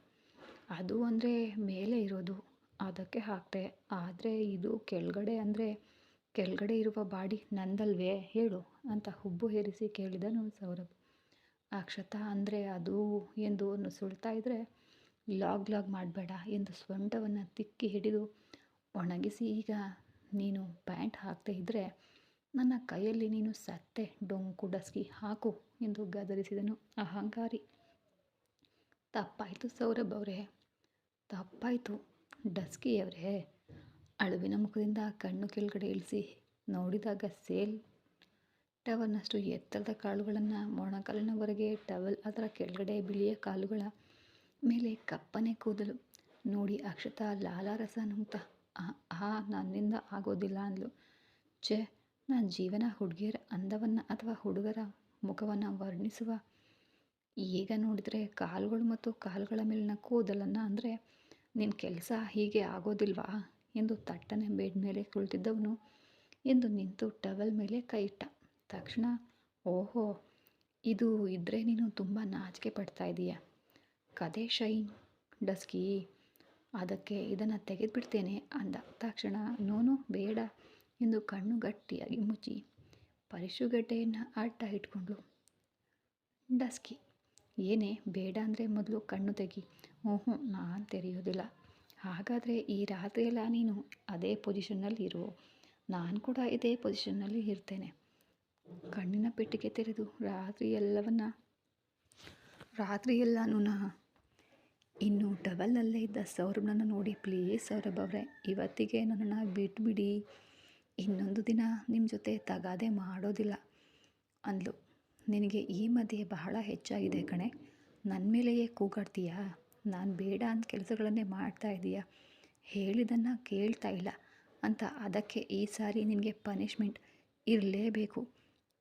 ಅದು ಅಂದರೆ ಮೇಲೆ ಇರೋದು, ಅದಕ್ಕೆ ಹಾಕ್ತೆ. ಆದರೆ ಇದು ಕೆಳಗಡೆ ಅಂದರೆ ಕೆಳಗಡೆ ಇರುವ ಬಾಡಿ ನಂದಲ್ವೇ? ಹೇಳು, ಅಂತ ಹುಬ್ಬು ಹೇರಿಸಿ ಕೇಳಿದನು ಸೌರಭ್. ಅಕ್ಷತಾ ಅಂದರೆ ಅದು ಎಂದು ಸುಳ್ತಾ ಇದ್ದರೆ ಲಾಗ್ ಲಾಗ್ ಮಾಡಬೇಡ ಎಂದು ಸ್ವಂಟವನ್ನು ತಿಕ್ಕಿ ಹಿಡಿದು ಒಣಗಿಸಿ, ಈಗ ನೀನು ಪ್ಯಾಂಟ್ ಹಾಕದೇ ಇದ್ದರೆ ನನ್ನ ಕೈಯಲ್ಲಿ ನೀನು ಸತ್ತೆ, ಡೊಂಕು, ಡಸ್ಕಿ ಹಾಕು ಎಂದು ಗದರಿಸಿದನು ಅಹಂಕಾರಿ. ತಪ್ಪಾಯಿತು ಸೌರಭ್ ಅವರೇ, ತಪ್ಪಾಯಿತು, ಡಸ್ಕಿಯವರೇ ಅಳುವಿನ ಮುಖದಿಂದ ಕಣ್ಣು ಕೆಳಗಡೆ ಇಳಿಸಿ ನೋಡಿದಾಗ ಸೇಲ್ ಟವಲ್ನಷ್ಟು ಎತ್ತರದ ಕಾಲುಗಳನ್ನು ಮೊಣಕಾಲಿನವರೆಗೆ ಟವಲ್ ಅದರ ಕೆಳಗಡೆ ಬಿಳಿಯ ಕಾಲುಗಳ ಮೇಲೆ ಕಪ್ಪನೆ ಕೂದಲು. ನೋಡಿ ಅಕ್ಷತಾ ಲಾಲಾರಸ ನುಂಗ್ತಾ ಆ, ನನ್ನಿಂದ ಆಗೋದಿಲ್ಲ ಅಂದ್ಲು. ಛೇ ನನ್ನ ಜೀವನ ಹುಡುಗಿಯರ ಅಂದವನ್ನು ಅಥವಾ ಹುಡುಗರ ಮುಖವನ್ನು ವರ್ಣಿಸುವ? ಈಗ ನೋಡಿದರೆ ಕಾಲುಗಳು ಮತ್ತು ಕಾಲುಗಳ ಮೇಲಿನ ಕೂದಲನ್ನು ಅಂದರೆ ನಿನ್ನ ಕೆಲಸ ಹೀಗೆ ಆಗೋದಿಲ್ವಾ? ಎಂದು ತಟ್ಟನೆ ಬೆಡ್ ಮೇಲೆ ಕುಳಿತಿದ್ದವನು. ಎಂದು ನಿಂತು ಟವಲ್ ಮೇಲೆ ಕೈ ಇಟ್ಟ ತಕ್ಷಣ, ಓಹೋ, ಇದು ಇದ್ದರೆ ನೀನು ತುಂಬ ನಾಚಿಕೆ ಪಡ್ತಾ ಇದೀಯ. ಕದೆ ಶೈನ್, ಡಸ್ಕಿ. ಅದಕ್ಕೆ ಇದನ್ನು ತೆಗೆದುಬಿಡ್ತೇನೆ ಅಂದ. ತಕ್ಷಣ, ನೋನು, ಬೇಡ ಎಂದು ಕಣ್ಣು ಗಟ್ಟಿಯಾಗಿ ಮುಚ್ಚಿ ಪರಿಶುಗಡ್ಡೆಯನ್ನು ಅಡ್ಡ ಇಟ್ಕೊಂಡ್ಳು ಡಸ್ಕಿ, ಏನೇ, ಬೇಡ ಅಂದರೆ ಮೊದಲು ಕಣ್ಣು ತೆಗಿ. ಹ್ಞೂ ನಾನು ತೆರೆಯೋದಿಲ್ಲ. ಹಾಗಾದರೆ ಈ ರಾತ್ರಿಯೆಲ್ಲ ನೀನು ಅದೇ ಪೊಸಿಷನ್ನಲ್ಲಿ ಇರು ನಾನು ಕೂಡ ಇದೇ ಪೊಸಿಷನ್ನಲ್ಲಿ ಇರ್ತೇನೆ. ಕಣ್ಣಿನ ಪೆಟ್ಟಿಗೆ ತೆರೆದು ರಾತ್ರಿ ಎಲ್ಲವನ್ನ ರಾತ್ರಿ ಎಲ್ಲನೂ ಇನ್ನು ಡಬಲ್ನಲ್ಲೇ ಇದ್ದ ಸೌರಭನನ್ನು ನೋಡಿ, ಪ್ಲೀಸ್ ಸೌರಭ್ ಅವರೇ, ಇವತ್ತಿಗೆ ನನ್ನನ್ನು ಬಿಟ್ಬಿಡಿ. ಇನ್ನೊಂದು ದಿನ ನಿಮ್ಮ ಜೊತೆ ತಗಾದೆ ಮಾಡೋದಿಲ್ಲ. ಅಂದ್ಲು. ನಿನಗೆ ಈ ಮಧ್ಯೆ ಬಹಳ ಹೆಚ್ಚಾಗಿದೆ ಕಣೆ. ನನ್ನ ಮೇಲೆಯೇ ಕೂಗಾಡ್ತೀಯಾ? ನಾನು ಬೇಡ ಅಂತ ಕೆಲಸಗಳನ್ನೇ ಮಾಡ್ತಾ ಇದೀಯಾ? ಹೇಳಿದ್ದನ್ನು ಕೇಳ್ತಾ ಇಲ್ಲ. ಅಂತ ಅದಕ್ಕೆ ಈ ಸಾರಿ ನಿನಗೆ ಪನಿಷ್ಮೆಂಟ್ ಇರಲೇಬೇಕು.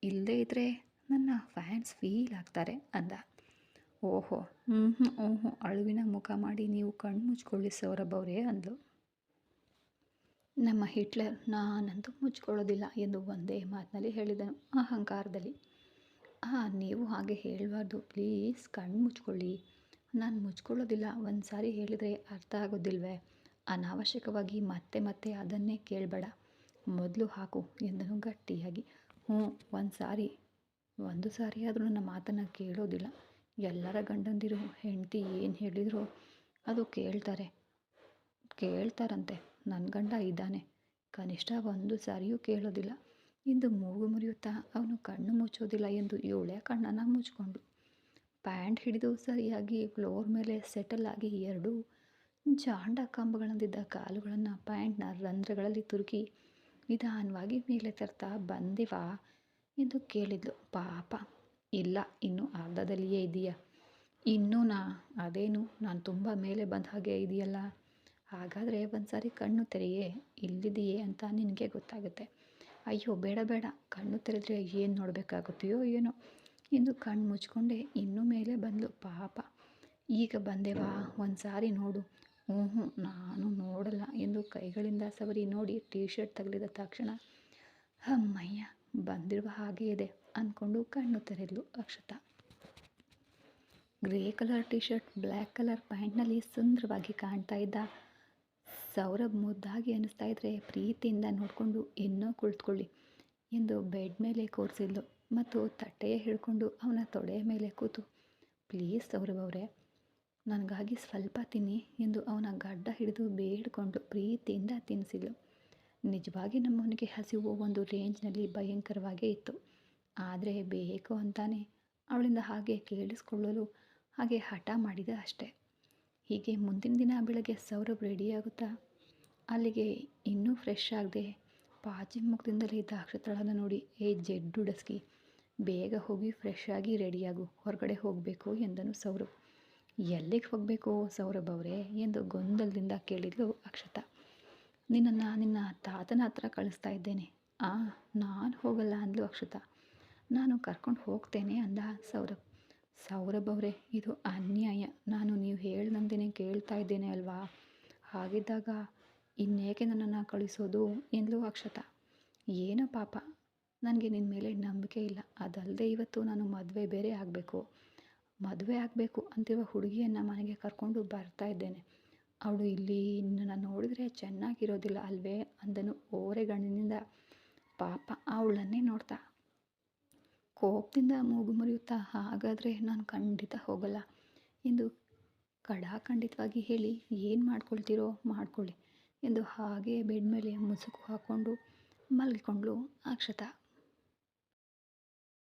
ಇಲ್ಲದೇ ಇದ್ದರೆ ನನ್ನ ಫ್ಯಾನ್ಸ್ ಫೀಲ್ ಆಗ್ತಾರೆ ಅಂದ. ಓಹೋ ಹ್ಞೂ ಹ್ಞೂ ಓಹೋ, ಅಳುವಿನ ಮುಖ ಮಾಡಿ ನೀವು ಕಣ್ಣು ಮುಚ್ಕೊಳ್ಳಿ ಅವರೇ ಅಂದ್ಲು. ನಮ್ಮ ಹಿಟ್ಲರ್, ನಾನಂತೂ ಮುಚ್ಕೊಳ್ಳೋದಿಲ್ಲ ಎಂದು ಒಂದೇ ಮಾತಿನಲ್ಲಿ ಹೇಳಿದನು ಅಹಂಕಾರದಲ್ಲಿ. ಹಾಂ ನೀವು ಹಾಗೆ ಹೇಳಬಾರ್ದು, ಪ್ಲೀಸ್ ಕಣ್ಣು ಮುಚ್ಕೊಳ್ಳಿ. ನಾನು ಮುಚ್ಕೊಳ್ಳೋದಿಲ್ಲ ಒಂದು ಸಾರಿ ಹೇಳಿದರೆ ಅರ್ಥ ಆಗೋದಿಲ್ವೇ? ಅನಾವಶ್ಯಕವಾಗಿ ಮತ್ತೆ ಮತ್ತೆ ಅದನ್ನೇ ಕೇಳಬೇಡ. ಮೊದಲು ಹಾಕು ಎಂದನು ಗಟ್ಟಿಯಾಗಿ. ಹ್ಞೂ, ಒಂದು ಸಾರಿ. ಒಂದು ಸಾರಿ ಆದರೂ ನನ್ನ ಮಾತನ್ನು ಕೇಳೋದಿಲ್ಲ. ಎಲ್ಲರ ಗಂಡಂದಿರು, ಹೆಂಡತಿ ಏನು ಹೇಳಿದ್ರು ಅದು ಕೇಳ್ತಾರೆ. ಕೇಳ್ತಾರಂತೆ. ನನ್ನ ಗಂಡ ಇದ್ದಾನೆ. ಕನಿಷ್ಠ ಒಂದು ಸಾರಿಯೂ ಕೇಳೋದಿಲ್ಲ. ಇಂದು ಮೂಗು ಮುರಿಯುತ್ತಾ ಅವನು ಕಣ್ಣು ಮುಚ್ಚೋದಿಲ್ಲ ಎಂದು ಇವಳೆ ಕಣ್ಣನ್ನು ಮುಚ್ಕೊಂಡು ಪ್ಯಾಂಟ್ ಹಿಡಿದು ಸರಿಯಾಗಿ ಫ್ಲೋರ್ ಮೇಲೆ ಸೆಟಲ್ ಆಗಿ ಎರಡು ಜಾಂಡ ಕಂಬಗಳಂದಿದ್ದ ಕಾಲುಗಳನ್ನು ಪ್ಯಾಂಟ್ನ ರಂಧ್ರಗಳಲ್ಲಿ ತುರುಕಿ ನಿಧಾನವಾಗಿ ಮೇಲೆ ತರ್ತಾ, ಬಂದಿವಾ? ಎಂದು ಕೇಳಿದ್ಲು. ಪಾಪ, ಇಲ್ಲ, ಇನ್ನು ಅರ್ಧದಲ್ಲಿಯೇ ಇದೆಯಾ. ಇನ್ನೂ ನಾ, ಅದೇನು, ನಾನು ತುಂಬ ಮೇಲೆ ಬಂದ ಹಾಗೆ ಇದೆಯಲ್ಲ. ಹಾಗಾದರೆ ಒಂದು ಸಾರಿ ಕಣ್ಣು ತೆರೆಯೇ ಇಲ್ಲಿದೆಯೇ ಅಂತ ನಿನಗೆ ಗೊತ್ತಾಗುತ್ತೆ. ಅಯ್ಯೋ, ಬೇಡ ಬೇಡ, ಕಣ್ಣು ತೆರೆದ್ರೆ ಏನು ನೋಡಬೇಕಾಗುತ್ತೆಯೋ ಏನೋ ಎಂದು ಕಣ್ಣು ಮುಚ್ಕೊಂಡೆ ಇನ್ನೂ ಮೇಲೆ ಬಂದಳು ಪಾಪ, ಈಗ ಬಂದೆವಾ? ಒಂದು ಸಾರಿ ನೋಡು. ಹ್ಞೂ ಹ್ಞೂ ನಾನು ನೋಡಲ್ಲ. ಎಂದು ಕೈಗಳಿಂದ ಸವರಿ ನೋಡಿ ಟೀ ಶರ್ಟ್ ತಗಲಿದ ತಕ್ಷಣ, ಅಮ್ಮಯ್ಯ, ಬಂದಿರುವ ಹಾಗೆ ಇದೆ ಅಂದ್ಕೊಂಡು ಕಣ್ಣು ತೆರೆದ್ಲು Akshata. Grey colour T shirt black colour ಪ್ಯಾಂಟ್ನಲ್ಲಿ ಸುಂದರವಾಗಿ ಕಾಣ್ತಾ ಇದ್ದ ಸೌರಭ್ ಮುದ್ದಾಗಿ ಅನಿಸ್ತಾ ಇದ್ರೆ ಪ್ರೀತಿಯಿಂದ ನೋಡಿಕೊಂಡು, ಇನ್ನೂ ಕುಳಿತುಕೊಳ್ಳಿ ಎಂದು ಬೆಡ್ ಮೇಲೆ ಕೂರಿಸಿದ್ಲು ಮತ್ತು ತಟ್ಟೆಯ ಹಿಡ್ಕೊಂಡು ಅವನ ತೊಡೆಯ ಮೇಲೆ ಕೂತು, ಪ್ಲೀಸ್ ಸೌರಭ್ ಅವರೇ ನನಗಾಗಿ ಸ್ವಲ್ಪ ತಿನ್ನಿ ಎಂದು ಅವನ ಗಡ್ಡ ಹಿಡಿದು ಬೇಡಿಕೊಂಡು ಪ್ರೀತಿಯಿಂದ ತಿನ್ನಿಸಿದ್ಲು ನಿಜವಾಗಿ ನಮ್ಮವನಿಗೆ ಹಸಿವು ಒಂದು ರೇಂಜ್ನಲ್ಲಿ ಭಯಂಕರವಾಗೇ ಇತ್ತು. ಆದರೆ ಬೇಕು ಅಂತಾನೆ ಅವಳಿಂದ ಹಾಗೆ ಕೇಳಿಸ್ಕೊಳ್ಳಲು ಹಾಗೆ ಹಠ ಮಾಡಿದ ಅಷ್ಟೆ. ಹೀಗೆ ಮುಂದಿನ ದಿನ ಬೆಳಗ್ಗೆ ಸೌರಭ್ ರೆಡಿಯಾಗುತ್ತಾ ಅಲ್ಲಿಗೆ ಇನ್ನೂ ಫ್ರೆಶ್ ಆಗದೆ ಪಾಚಿ ಮುಖದಿಂದಲೇ ಇದ್ದ ಅಕ್ಷತಳನ್ನು ನೋಡಿ, ಏ ಜೆಡ್ಡು ಡಸ್ಕಿ, ಬೇಗ ಹೋಗಿ ಫ್ರೆಶ್ ಆಗಿ ರೆಡಿಯಾಗು ಹೊರಗಡೆ ಹೋಗಬೇಕು, ಎಂದನು ಸೌರಭ್. ಎಲ್ಲಿಗೆ ಹೋಗಬೇಕು ಸೌರಭ್ ಅವರೇ ಎಂದು ಗೊಂದಲದಿಂದ ಕೇಳಿದ್ಲು ಅಕ್ಷತಾ. ನಿನ್ನನ್ನು ನಿನ್ನ ತಾತನ ಹತ್ರ ಕಳಿಸ್ತಾ ಇದ್ದೇನೆ. ಆ, ನಾನು ಹೋಗಲ್ಲ ಅಂದ್ಲು ಅಕ್ಷತಾ. ನಾನು ಕರ್ಕೊಂಡು ಹೋಗ್ತೇನೆ ಅಂದ ಸೌರಭ್. ಸೌರಭ್ ಅವರೇ, ಇದು ಅನ್ಯಾಯ. ನಾನು ನೀವು ಹೇಳ್ದಂತೆಯೇ ಕೇಳ್ತಾ ಇದ್ದೇನೆ ಅಲ್ವಾ? ಹಾಗಿದ್ದಾಗ ಇನ್ನೇಕೆ ನನ್ನನ್ನು ಕಳಿಸೋದು ಎಂದ್ಲು ಅಕ್ಷತಾ. ಏನೋ ಪಾಪ. ನನಗೆ ನಿನ್ನ ಮೇಲೆ ನಂಬಿಕೆ ಇಲ್ಲ. ಅದಲ್ಲದೆ ಇವತ್ತು ನಾನು ಮದುವೆ ಬೇರೆ ಆಗಬೇಕು. ಮದುವೆ ಆಗಬೇಕು ಅಂತಿರುವ ಹುಡುಗಿಯನ್ನು ಮನೆಗೆ ಕರ್ಕೊಂಡು ಬರ್ತಾ ಇದ್ದೇನೆ. ಅವಳು ಇಲ್ಲಿ ನಾನು ನೋಡಿದರೆ ಚೆನ್ನಾಗಿರೋದಿಲ್ಲ ಅಲ್ವೇ ಅಂದನು ಓರೆಗಣ್ಣಿನಿಂದ ಪಾಪ ಅವಳನ್ನೇ ನೋಡ್ತಾ. ಕೋಪದಿಂದ ಮೂಗು ಮುರಿಯುತ್ತಾ, ಹಾಗಾದರೆ ನಾನು ಖಂಡಿತ ಹೋಗಲ್ಲ ಎಂದು ಕಡಾಖಂಡಿತವಾಗಿ ಹೇಳಿ, ಏನು ಮಾಡ್ಕೊಳ್ತೀರೋ ಮಾಡ್ಕೊಳ್ಳಿ ಎಂದು ಹಾಗೆ ಬೆಡ್ ಮೇಲೆ ಮುಸುಕು ಹಾಕ್ಕೊಂಡು ಮಲಗಿಕೊಂಡ್ಳು ಅಕ್ಷತಾ.